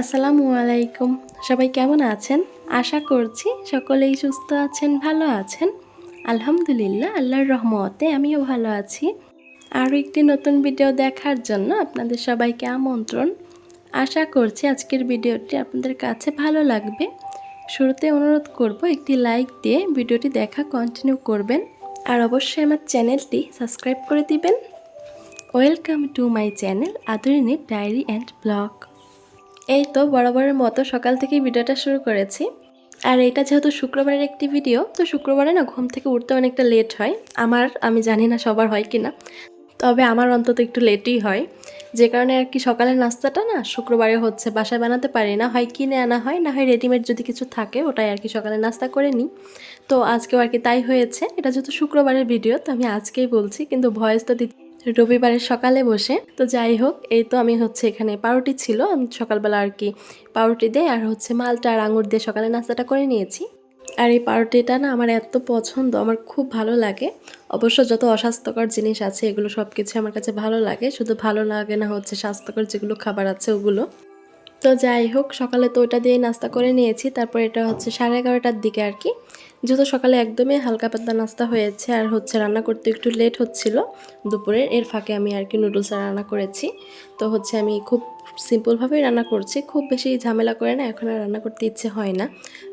আসসালামু আলাইকুম। সবাই কেমন আছেন? আশা করছি সকলেই সুস্থ আছেন, ভালো আছেন। আলহামদুলিল্লাহ, আল্লাহর রহমতে আমিও ভালো আছি। আরও একটি নতুন ভিডিও দেখার জন্য আপনাদের সবাইকে আমন্ত্রণ। আশা করছি আজকের ভিডিওটি আপনাদের কাছে ভালো লাগবে। শুরুতে অনুরোধ করব, একটি লাইক দিয়ে ভিডিওটি দেখা কন্টিনিউ করবেন। আর অবশ্যই আমার চ্যানেলটি সাবস্ক্রাইব করে দিবেন। Welcome to my channel Adorini diary and blog. এই তো বরাবরের মতো সকাল থেকেই ভিডিওটা শুরু করেছি। আর এটা যেহেতু শুক্রবারের একটি ভিডিও, তো শুক্রবারে না ঘুম থেকে উঠতে অনেকটা লেট হয়। আমার, আমি জানি না সবার হয় কি না তবে আমার অন্তত একটু লেটই হয়। যে কারণে আর কি সকালের নাস্তাটা না শুক্রবারে হচ্ছে, বাসায় বানাতে পারি না, হয় কিনে আনা হয়, না হয় রেডিমেড যদি কিছু থাকে, ওটাই আর কি সকালে নাস্তা করে নিই। তো আজকেও আর কি তাই হয়েছে। এটা যেহেতু শুক্রবারের ভিডিও, তো আমি আজকেই বলছি, কিন্তু ভয়েস তো দিতে রবিবারের সকালে বসে। তো যাই হোক, এই তো আমি হচ্ছে এখানে পাউরুটি ছিল। আমি সকালবেলা আর কি পাউরুটি দিয়ে আর হচ্ছে মালটা আর আঙুর দিয়ে সকালে নাস্তাটা করে নিয়েছি। আর এই পাউরুটিটা না আমার এত পছন্দ, আমার খুব ভালো লাগে। অবশ্য যত অস্বাস্থ্যকর জিনিস আছে, এগুলো সব কিছু আমার কাছে ভালো লাগে। শুধু ভালো লাগে না হচ্ছে স্বাস্থ্যকর যেগুলো খাবার আছে, ওগুলো। তো যাই হোক, সকালে তো ওটা দিয়ে নাস্তা করে নিয়েছি। তারপর এটা হচ্ছে সাড়ে এগারোটার দিকে আর কি। যেহেতু সকালে একদমই হালকা পাতলা নাস্তা হয়েছে আর হচ্ছে রান্না করতে একটু লেট হচ্ছিল দুপুরের, এর ফাঁকে আমি আর কি নুডলস রান্না করেছি। তো হচ্ছে আমি খুব সিম্পলভাবেই রান্না করছি, খুব বেশি ঝামেলা করে না, এখন আর রান্না করতে ইচ্ছে হয় না।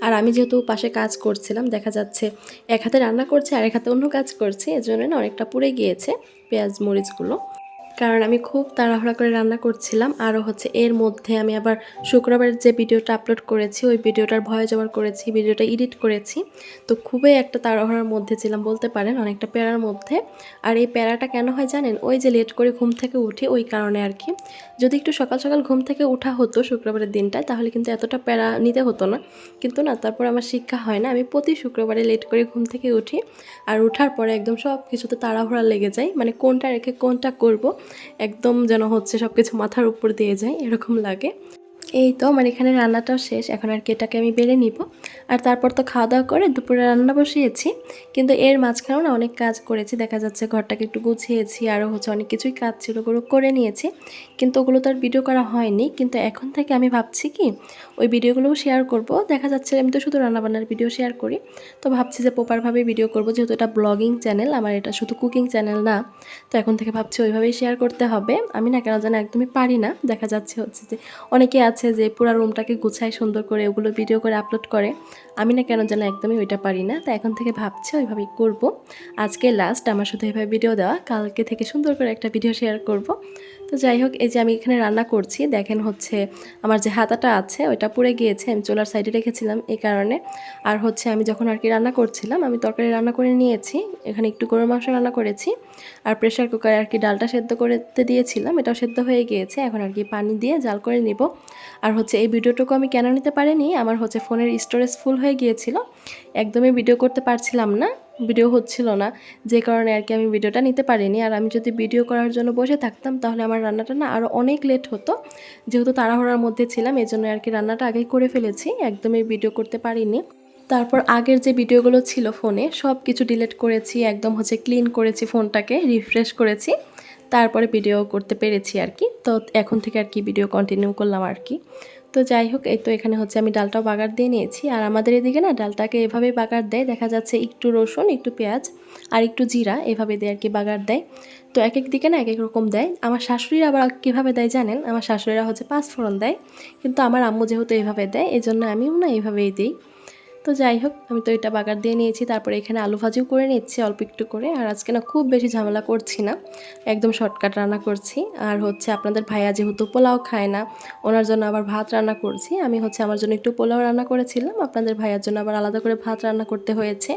আর আমি যেহেতু পাশে কাজ করছিলাম, দেখা যাচ্ছে এক হাতে রান্না করছে আর এক হাতে অন্য কাজ করছি, এজন্য না অনেকটা পুড়ে গিয়েছে পেঁয়াজ মরিচগুলো। কারণ আমি খুব তাড়াহুড়া করে রান্না করছিলাম। আরও হচ্ছে এর মধ্যে আমি আবার শুক্রবারের যে ভিডিওটা আপলোড করেছি, ওই ভিডিওটার ভয় জবার করেছি, ভিডিওটা এডিট করেছি। তো খুবই একটা তাড়াহুড়ার মধ্যে ছিলাম বলতে পারেন, অনেকটা প্যারার মধ্যে। আর এই প্যারাটা কেন হয় জানেন? ওই যে লেট করে ঘুম থেকে উঠি, ওই কারণে আর কি। যদি একটু সকাল সকাল ঘুম থেকে উঠা হতো শুক্রবারের দিনটায়, তাহলে কিন্তু এতটা প্যারা নিতে হতো না। কিন্তু না, তারপর আমার শিক্ষা হয় না। আমি প্রতি শুক্রবারে লেট করে ঘুম থেকে উঠি। আর উঠার পরে একদম সব কিছুতে তাড়াহুড়া লেগে যায়। মানে কোনটা রেখে কোনটা করব একদম যেন হচ্ছে সবকিছু মাথার উপর দিয়ে যায় এরকম লাগে। এই তো, আমার এখানে রান্নাটাও শেষ। এখন আর কি এটাকে আমি বেড়ে নিব। আর তারপর তো খাওয়া দাওয়া করে দুপুরে রান্না বসিয়েছি। কিন্তু এর মাঝখানেও না অনেক কাজ করেছি। দেখা যাচ্ছে ঘরটাকে একটু গুছিয়েছি, আরও হচ্ছে অনেক কিছুই কাজ ছিল, ওগুলো করে নিয়েছি। কিন্তু ওগুলো তো আর ভিডিও করা হয়নি। কিন্তু এখন থেকে আমি ভাবছি কি, ওই ভিডিওগুলোও শেয়ার করব। দেখা যাচ্ছে আমি তো শুধু রান্নাবান্নার ভিডিও শেয়ার করি। তো ভাবছি যে প্রপারভাবে ভিডিও করব। যেহেতু এটা ব্লগিং চ্যানেল আমার এটা শুধু কুকিং চ্যানেল না। তো এখন থেকে ভাবছি ওইভাবেই শেয়ার করতে হবে। আমি না কেন জানি একদমই পারি না। দেখা যাচ্ছে হচ্ছে যে অনেকে আছে যে পুরো রুমটাকে গুছায় সুন্দর করে ওগুলো ভিডিও করে আপলোড করে। আমি না কেন জানি একদমই ওইটা পারি না। তো এখন থেকে ভাবছি ওইভাবেই করব। আজকে লাস্ট আমার শুধু এইভাবে ভিডিও দেওয়া। কালকে থেকে সুন্দর করে একটা ভিডিও শেয়ার করব। তো যাই হোক, এই যে আমি এখানে রান্না করছি, দেখেন হচ্ছে আমার যে হাতাটা আছে, ওইটা পুড়ে গিয়েছে, আমি চোলার সাইডে রেখেছিলাম এই কারণে। আর হচ্ছে আমি যখন আর কি রান্না করছিলাম, আমি তরকারি রান্না করে নিয়েছি, এখানে একটু গরুর মাংস রান্না করেছি। আর প্রেশার কুকারে আর কি ডালটা সেদ্ধ করতে দিয়েছিলাম, এটাও সেদ্ধ হয়ে গিয়েছে। এখন আর কি পানি দিয়ে জাল করে নিব। আর হচ্ছে এই ভিডিওটুকু আমি কেন নিতে পারিনি? আমার হচ্ছে ফোনের স্টোরেজ ফুল হয়ে গিয়েছিল। একদমই ভিডিও করতে পারছিলাম না ভিডিও হচ্ছিল না। যে কারণে আর কি আমি ভিডিওটা নিতে পারিনি। আর আমি যদি ভিডিও করার জন্য বসে থাকতাম, তাহলে আমার রান্নাটা না আরও অনেক লেট হতো। যেহেতু তাড়াহুড়ার মধ্যে ছিলাম এই জন্য আর কি রান্নাটা আগেই করে ফেলেছি, একদমই ভিডিও করতে পারিনি। তারপর আগের যে ভিডিওগুলো ছিল ফোনে সব কিছু ডিলিট করেছি, একদম হচ্ছে ক্লিন করেছি ফোনটাকে রিফ্রেশ করেছি। তারপরে ভিডিও করতে পেরেছি আর কি। তো এখন থেকে আর কি ভিডিও কন্টিনিউ করলাম আর কি। তো যাই হোক, এই তো এখানে হচ্ছে আমি ডালটাও বাগার দিয়ে নিয়েছি। আর আমাদের এদিকে না ডালটাকে এভাবেই বাগার দেয়। দেখা যাচ্ছে একটু রসুন, একটু পেঁয়াজ আর একটু জিরা এভাবে দেয় আর কি বাগার দেয়। তো এক এক দিকে না এক এক রকম দেয়। আমার শাশুড়িরা আবার কীভাবে দেয় জানেন? আমার শাশুড়িরা হচ্ছে পাঁচ ফোড়ন দেয়। কিন্তু আমার আম্মু যেহেতু এভাবে দেয় এই জন্য আমিও না এইভাবেই দিই। তো যাই হোক, আমি তো এটা বাগার দিয়ে নিয়েছি, তারপরে এখানে আলু ভাজিও করে নিচ্ছি অল্প একটু করে, আর আজকে না খুব বেশি ঝামেলা করছি না, একদম শর্টকাট রান্না করছি। আর হচ্ছে আপনাদের ভাইয়া যেহেতু পোলাও খায় না, ওনার জন্য আবার ভাত রান্না করছি, আমি হচ্ছে আমার জন্য একটু পোলাও রান্না করেছিলাম, আপনাদের ভাইয়ার জন্য আবার আলাদা করে ভাত রান্না করতে হয়েছে,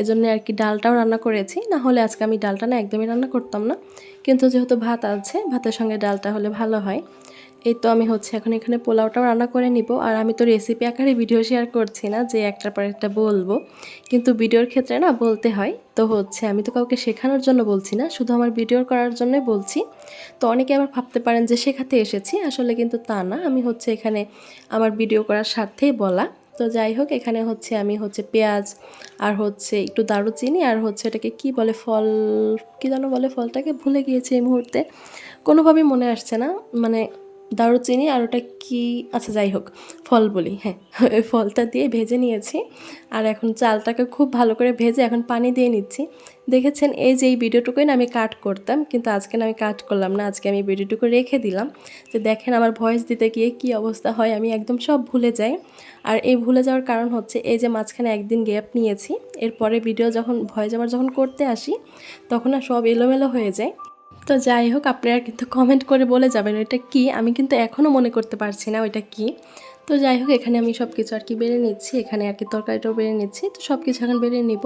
এজন্য আর কি ডালটাও রান্না করেছি, না হলে আজকে আমি ডালটা না একদমই রান্না করতাম না, কিন্তু যেহেতু ভাত আছে, ভাতের সঙ্গে ডালটা হলে ভালো হয়। এই তো আমি হচ্ছে এখন এখানে পোলাওটাও রান্না করে নিব। আর আমি তো রেসিপি আকারে ভিডিও শেয়ার করছি না যে একটার পর একটা বলব। কিন্তু ভিডিওর ক্ষেত্রে না বলতে হয়। তো হচ্ছে আমি তো কাউকে শেখানোর জন্য বলছি না, শুধু আমার ভিডিও করার জন্যই বলছি। তো অনেকে আবার ভাবতে পারেন যে শেখাতে এসেছি, আসলে কিন্তু তা না। আমি হচ্ছে এখানে আমার ভিডিও করার স্বার্থেই বলা। তো যাই হোক, এখানে হচ্ছে আমি হচ্ছে পেঁয়াজ আর হচ্ছে একটু দারুচিনি আর হচ্ছে এটাকে কি বলে ফল, কি যেন বলে ফলটাকে ভুলে গিয়েছি এই মুহূর্তে। কোনোভাবেই মনে আসছে না। মানে দারুচিনি আর ওটা কি আচ্ছা যাই হোক, ফল বলি হ্যাঁ ওই ফলটা দিয়ে ভেজে নিয়েছি। আর এখন চালটাকে খুব ভালো করে ভেজে এখন পানি দিয়ে নিচ্ছি। দেখেছেন, এই যে এই ভিডিওটুকুই না আমি কাট করতাম, কিন্তু আজকে না আমি কাট করলাম না, আজকে আমি ভিডিওটুকু রেখে দিলাম। যে দেখেন আমার ভয়েস দিতে গিয়ে কি অবস্থা হয়, আমি একদম সব ভুলে যাই। আর এই ভুলে যাওয়ার কারণ হচ্ছে, এই যে মাঝখানে একদিন গ্যাপ নিয়েছি, এরপরে ভিডিও যখন, ভয়েস আবার যখন করতে আসি, তখন না সব এলোমেলো হয়ে যায়। তো যাই হোক, আপনারা কিন্তু কমেন্ট করে বলে যাবেন ওইটা কি? আমি কিন্তু এখনও মনে করতে পারছি না ওইটা কি। তো যাই হোক, এখানে আমি সব কিছু আর কি বেড়ে নিচ্ছি। এখানে আর কি তরকারিটাও বেড়ে নিচ্ছি। তো সব কিছু এখন বেড়ে নিব।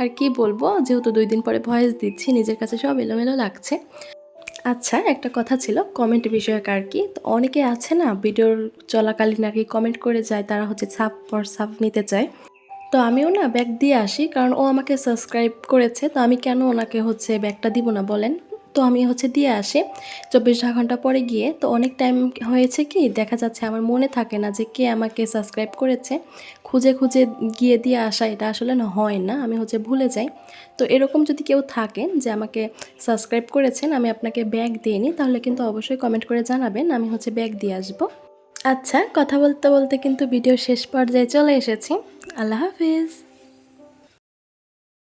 আর কি বলব, যেহেতু দুই দিন পরে ভয়েস দিচ্ছি, নিজের কাছে সব এলোমেলো লাগছে। আচ্ছা একটা কথা ছিল কমেন্ট বিষয়ক আর কি। তো অনেকে আছে না, ভিডিওর চলাকালীন আর কি কমেন্ট করে যায়, তারা হচ্ছে ছাপ পর ছাপ নিতে চায়। তো আমিও না ব্যাগ দিয়ে আসি, কারণ ও আমাকে সাবস্ক্রাইব করেছে। তো আমি কেন ওনাকে হচ্ছে ব্যাগটা দিব না বলেন? তো আমি হচ্ছে দিয়ে আসি। চব্বিশ ঘণ্টা পরে গিয়ে তো অনেক টাইম হয়েছে কি, দেখা যাচ্ছে আমার মনে থাকে না যে কে আমাকে সাবস্ক্রাইব করেছে। খুঁজে খুঁজে গিয়ে দিয়ে আসা এটা আসলে না, হয় না, আমি হচ্ছে ভুলে যাই। তো এরকম যদি কেউ থাকেন যে আমাকে সাবস্ক্রাইব করেছেন, আমি আপনাকে ব্যাগ দিয়ে নিই তাহলে কিন্তু অবশ্যই কমেন্ট করে জানাবেন, আমি হচ্ছে ব্যাগ দিয়ে আসব। আচ্ছা কথা বলতে বলতে কিন্তু ভিডিও শেষ পর্যায়ে চলে এসেছি। আল্লাহ হাফিজ।